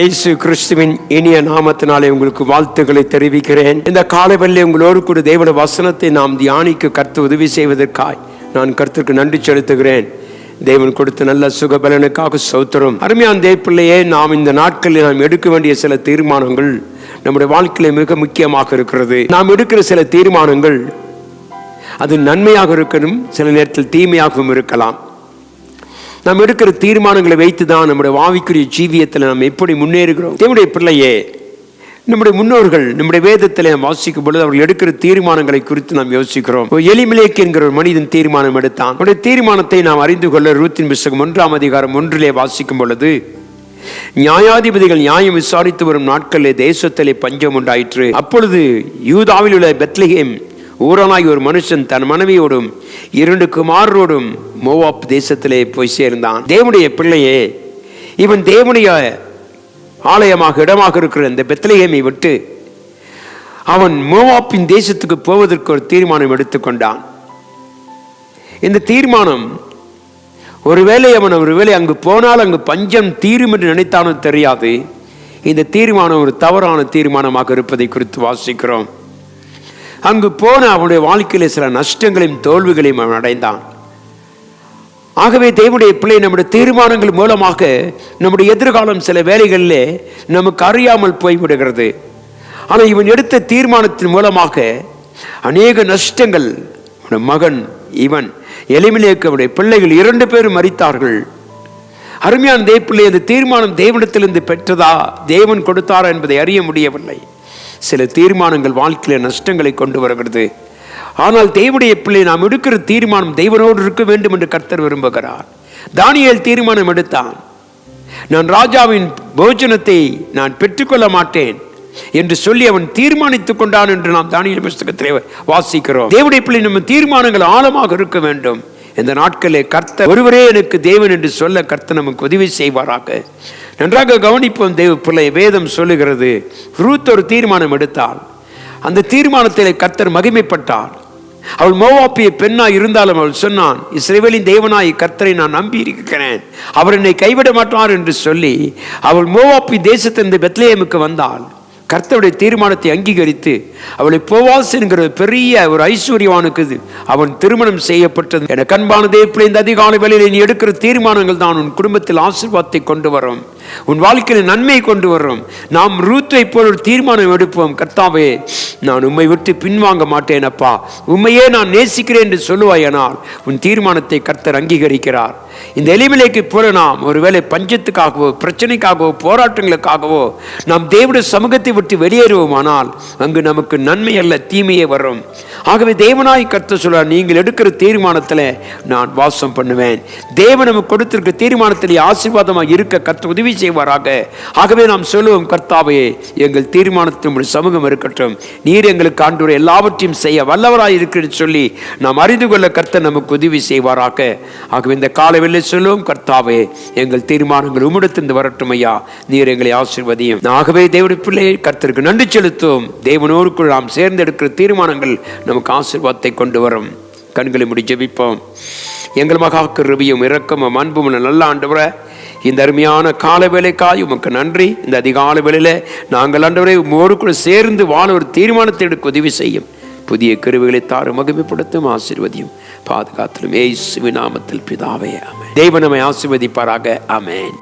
இயேசு கிறிஸ்துவின் இனிய நாமத்தினாலே உங்களுக்கு வாழ்த்துக்களை தெரிவிக்கிறேன். இந்த காலவெல்ல உங்களோடு கூட தேவன வசனத்தை நாம் தியானிக்க கருத்து உதவி செய்வதற்காய் நான் கருத்துக்கு நன்றி செலுத்துகிறேன். தேவன் கொடுத்த நல்ல சுகபலனுக்காக சௌத்திரம் அருமையான தேவப்பிள்ளையே நாம் இந்த நாட்களில் நாம் எடுக்க வேண்டிய சில தீர்மானங்கள் நம்முடைய வாழ்க்கையில மிக முக்கியமாக இருக்கிறது. நாம் எடுக்கிற சில தீர்மானங்கள் அது நன்மையாக இருக்கணும் சில நேரத்தில் தீமையாகவும் இருக்கலாம். நாம் எடுக்கிற தீர்மானங்களை வைத்து தான் நம்முடைய வாவிக்குரிய ஜீவியத்தில் நாம் எப்படி முன்னேறுகிறோம். தேவனுடைய பிள்ளையே நம்முடைய முன்னோர்கள் நம்முடைய வேதத்தில் நாம் வாசிக்கும் பொழுது அவர்கள் எடுக்கிற தீர்மானங்களை குறித்து நாம் யோசிக்கிறோம். எலிமிலேக் என்கிற ஒரு மனிதன் தீர்மானம் எடுத்தான். அவருடைய தீர்மானத்தை நாம் அறிந்து கொள்ள ரூத்தின் புஸ்தகம் ஒன்றாம் அதிகாரம் ஒன்றிலே வாசிக்கும் பொழுது நியாயாதிபதிகள் நியாயம் விசாரித்து வரும் நாட்களிலே தேசத்திலே பஞ்சம் உண்டாயிற்று. அப்பொழுது யூதாவில் உள்ள பெத்லகேம் ஊரனாகி ஒரு மனுஷன் தன் மனைவியோடும் இரண்டு குமாரோடும் மோவாப் தேசத்திலே போய் சேர்ந்தான். தேவனுடைய பிள்ளையே இவன் தேவனுடைய ஆலயமாக இடமாக இருக்கிற இந்த பெத்லகேமை விட்டு அவன் மோவாப்பின் தேசத்துக்கு போவதற்கு ஒரு தீர்மானம் எடுத்துக்கொண்டான் இந்த தீர்மானம் ஒருவேளை அவன் ஒருவேளை அங்கு போனால் அங்கு பஞ்சம் தீரும் என்று நினைத்தானோ தெரியாது. இந்த தீர்மானம் ஒரு தவறான தீர்மானமாக இருப்பதை குறித்து வாசிக்கிறோம். அங்கு போன அவனுடைய வாழ்க்கையில் சில நஷ்டங்களையும் தோல்விகளையும் அவன் அடைந்தான். ஆகவே தேவனுடைய பிள்ளை நம்முடைய தீர்மானங்கள் மூலமாக நம்முடைய எதிர்காலம் சில வேலைகளிலே நமக்கு அறியாமல் போய்விடுகிறது. ஆனால் இவன் எடுத்த தீர்மானத்தின் மூலமாக அநேக நஷ்டங்கள் அவனுடைய மகன் இவன் எளிமிலேக்கு பிள்ளைகள் இரண்டு பேரும் மறித்தார்கள் அருமையான தேவப்பிள்ளை அந்த தீர்மானம் தேவனிடத்திலிருந்து பெற்றதா தேவன் கொடுத்தாரா என்பதை அறிய முடியவில்லை. சில தீர்மானங்கள் வாழ்க்கையில் நஷ்டங்களை கொண்டு வருகிறது. ஆனால் தேவனுடைய பிள்ளை நாம் எடுக்கிற தீர்மானம் தெய்வனோடு இருக்க வேண்டும் என்று கர்த்தர் விரும்புகிறார். தானியல் தீர்மானம் எடுத்தான். நான் ராஜாவின் போஜனத்தை நான் பெற்றுக்கொள்ள மாட்டேன் என்று சொல்லி அவன் தீர்மானித்துக் கொண்டான் என்று நாம் தானியல் புஸ்தகத்திலே வாசிக்கிறோம். தேவனுடைய பிள்ளை நம்ம தீர்மானங்கள் ஆழமாக இருக்க வேண்டும். இந்த நாட்களே கர்த்தர் ஒருவரே எனக்கு தேவன் என்று சொல்ல கர்த்த நமக்கு உதவி செய்வாராக. நன்றாக கவனிப்போம் தேவ பிள்ளை வேதம் சொல்லுகிறது. ரூத் ஒரு தீர்மானம் எடுத்தாள். அந்த தீர்மானத்தில் கர்த்தர் மகிமைப்பட்டார். அவள் மோவாப்பிய பெண்ணாய் இருந்தாலும் அவள் சொன்னான் இஸ்ரேவேலின் தேவனாய் கர்த்தரை நான் நம்பி இருக்கிறேன் அவர் என்னை கைவிட மாட்டார் என்று சொல்லி அவள் மோவாப்பி தேசத்திலிருந்து பெத்லேயமுக்கு வந்தாள். கர்த்தருடைய தீர்மானத்தை அங்கீகரித்து அவளை போவாஸ் என்கிற பெரிய ஒரு ஐஸ்வர்யவானுக்கு அவன் திருமணம் செய்யப்பட்டது. என கண்பானதே இப்படி இந்த அதிகாலை வேலையில் நீ எடுக்கிற தீர்மானங்கள் தான் உன் குடும்பத்தில் ஆசீர்வாதத்தை கொண்டு வரும். உன் வாழ்க்கையில் நன்மை கொண்டு வரும் நாம் ரூத்தை போல் ஒரு தீர்மானம் எடுப்போம். கர்த்தாவே நான் உம்மை விட்டு பின்வாங்க மாட்டேன் அப்பா. உண்மையே நான் நேசிக்கிறேன் என்று சொல்லுவாயனால் உன் தீர்மானத்தை கர்த்தர் அங்கீகரிக்கிறார். இந்த எளிமலைக்கு போல நாம் ஒருவேளை பஞ்சத்துக்காகவோ பிரச்சனைக்காகவோ போராட்டங்களுக்காகவோ நாம் தேவனுடைய சமூகத்தை விட்டு வெளியேறுவோமானால் அங்கு நமக்கு நன்மை அல்ல தீமையே வரும். ஆகவே தேவனாய் கர்த்த சொல்ல நீங்கள் எடுக்கிற தீர்மானத்தில் நான் வாசம் பண்ணுவேன். தேவன் நமக்கு கொடுத்திருக்க தீர்மானத்தில் ஆசீர்வாதமாக இருக்க கர்த்த உதவி செய்வாராக. ஆகவே நாம் சொல்லுவோம் கர்த்தாவே எங்கள் தீர்மானத்தின் சமூகம் இருக்கட்டும். நீர் எங்களுக்கு ஆண்டு எல்லாவற்றையும் செய்ய வல்லவராய் இருக்கிறது சொல்லி நாம் அறிந்து கொள்ள கர்த்தர் நமக்கு உதவி செய்வாராக. ஆகவே இந்த காலவெல்லை சொல்லுவோம் கர்த்தாவே எங்கள் தீர்மானங்கள் உம்மிடத்திலிருந்து வரட்டும் ஐயா. நீர் எங்களை ஆசீர்வதியும். ஆகவே தேவனுடைய பிள்ளையை கர்த்தருக்கு நன்றி செலுத்தும் தேவனோருக்குள் நாம் சேர்ந்தெடுக்கிற தீர்மானங்கள் நமக்கு ஆசீர்வாதத்தை கொண்டு வரும். கண்களை முடி ஜெபிப்போம். எங்கள் மகா கிருபியும் இரக்கமும் அன்பும் நல்ல ஆண்டவரை இந்த அருமையான கால வேலைக்காய் உமக்கு நன்றி. இந்த அதிகால வேலையில் நாங்கள் ஆண்டவரை உமோடு சேர்ந்து வாழ ஒரு தீர்மானத்தை எடுக்க உதவி செய்யும். புதிய கருவிகளை தாறு மகிமைப்படுத்தும் ஆசீர்வதியும். பாதுகாத்திலும் ஏசுவி நாமத்தில் பிதாவே ஆமென். தெய்வ நம்மை ஆசிர்வதிப்பாராக ஆமென்.